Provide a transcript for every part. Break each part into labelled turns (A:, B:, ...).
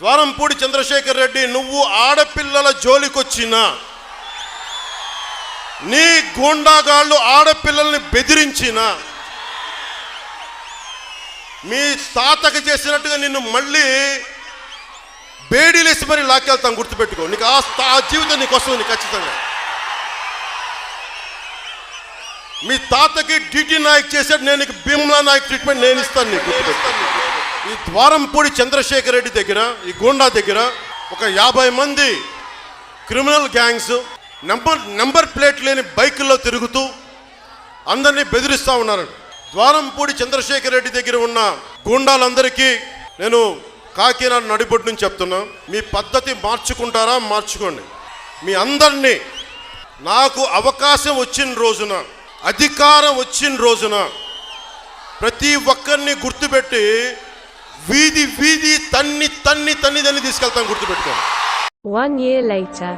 A: ద్వారంపూడి చంద్రశేఖర్ రెడ్డి నువ్వు ఆడపిల్లల జోలికొచ్చినా నీ గూండాగాళ్ళు ఆడపిల్లల్ని బెదిరించిన మీ తాతకి చేసినట్టుగా నిన్ను మళ్ళీ బేడీలేసి మరి లాక్కెళ్తాం గుర్తుపెట్టుకో. నీకు ఆ ఆ జీవితం నీకు వస్తుంది నీకు ఖచ్చితంగా. మీ తాతకి డిటి నాయక్ చేశాడు నేను నీకు భీమ్లా నాయక్ ట్రీట్మెంట్ నేను ఇస్తాను నీకు గుర్తుపెట్టాను ఈ ద్వారంపూడి చంద్రశేఖర్ రెడ్డి దగ్గర ఈ గోండా దగ్గర ఒక యాభై మంది criminal gangs number number plate లేని బైకుల్లో తిరుగుతూ అందరినీ బెదిరిస్తూ ఉన్నారు. ద్వారంపూడి చంద్రశేఖర్ రెడ్డి దగ్గర ఉన్న గూండాలందరికీ నేను కాకినాడ నడిబొడ్డు నుంచి చెప్తున్నా మీ పద్ధతి మార్చుకుంటారా? మార్చుకోండి. మీ అందరినీ నాకు అవకాశం వచ్చిన రోజున అధికారం వచ్చిన రోజున ప్రతి ఒక్కరిని గుర్తుపెట్టి వీధి వీధి తన్ని తన్ని తన్ని తన్ని తీసుకెళ్తాం గుర్తుపెట్టుకోండి.
B: వన్ ఇయర్ లైటర్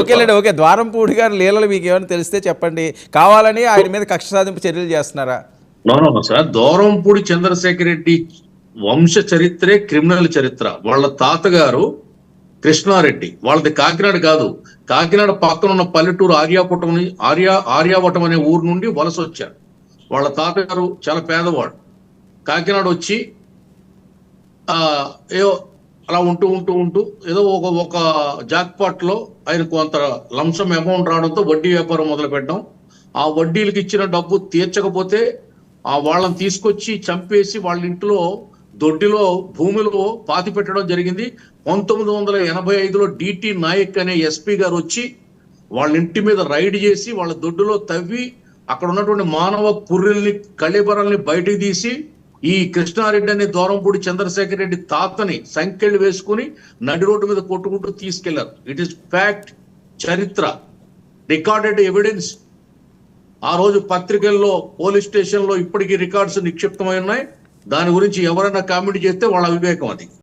C: ఓకేలేండి ఓకే ద్వారంపూడి గారి లీలలు మీకు ఏమైనా తెలిస్తే చెప్పండి. కావాలని ఆయన మీద కక్ష సాధింపు చర్యలు చేస్తున్నారా?
D: No no sir. Dwarampudi Chandrasekhar Reddy వంశ చరిత్రే క్రిమినల్ చరిత్ర. వాళ్ళ తాతగారు కృష్ణారెడ్డి. వాళ్ళది కాకినాడ కాదు. కాకినాడ పక్కన ఉన్న పల్లెటూరు ఆర్యాపుటం ఆర్యా ఆర్యావటం అనే ఊరు నుండి వలస వచ్చారు. వాళ్ళ తాతగారు చాలా పేదవాడు. కాకినాడ వచ్చి ఆ ఏదో అలా ఉంటూ ఉంటూ ఉంటూ ఏదో ఒక ఒక జాక్పాట్లో ఆయన కొంత లంసం అమౌంట్ రావడంతో వడ్డీ వ్యాపారం మొదలు పెట్టడం ఆ వడ్డీలకు ఇచ్చిన డబ్బు తీర్చకపోతే ఆ వాళ్ళని తీసుకొచ్చి చంపేసి వాళ్ళ ఇంట్లో దొడ్డిలో భూమిలో పాతి పెట్టడం జరిగింది. పంతొమ్మిది వందల ఎనభై ఐదులో డిటి నాయక్ అనే ఎస్పీ గారు వచ్చి వాళ్ళ ఇంటి మీద రైడ్ చేసి వాళ్ళ దొడ్డులో తవ్వి అక్కడ ఉన్నటువంటి మానవ కుర్రెల్ని కళిబరల్ని బయటికి తీసి ఈ కృష్ణారెడ్డి అనే దూరంపూడి చంద్రశేఖర్ రెడ్డి తాతని సంఖ్యలు వేసుకుని నడి రోడ్డు మీద కొట్టుకుంటూ తీసుకెళ్ళారు. ఇట్ ఈస్ ఫ్యాక్ట్ చరిత్ర రికార్డెడ్ ఎవిడెన్స్ ఆ రోజు పత్రికల్లో పోలీస్ స్టేషన్లో ఇప్పటికీ రికార్డ్స్ నిక్షిప్తమై ఉన్నాయి. దాని గురించి ఎవరైనా కామెంట్ చేస్తే వాళ్ళ అవివేకం అది.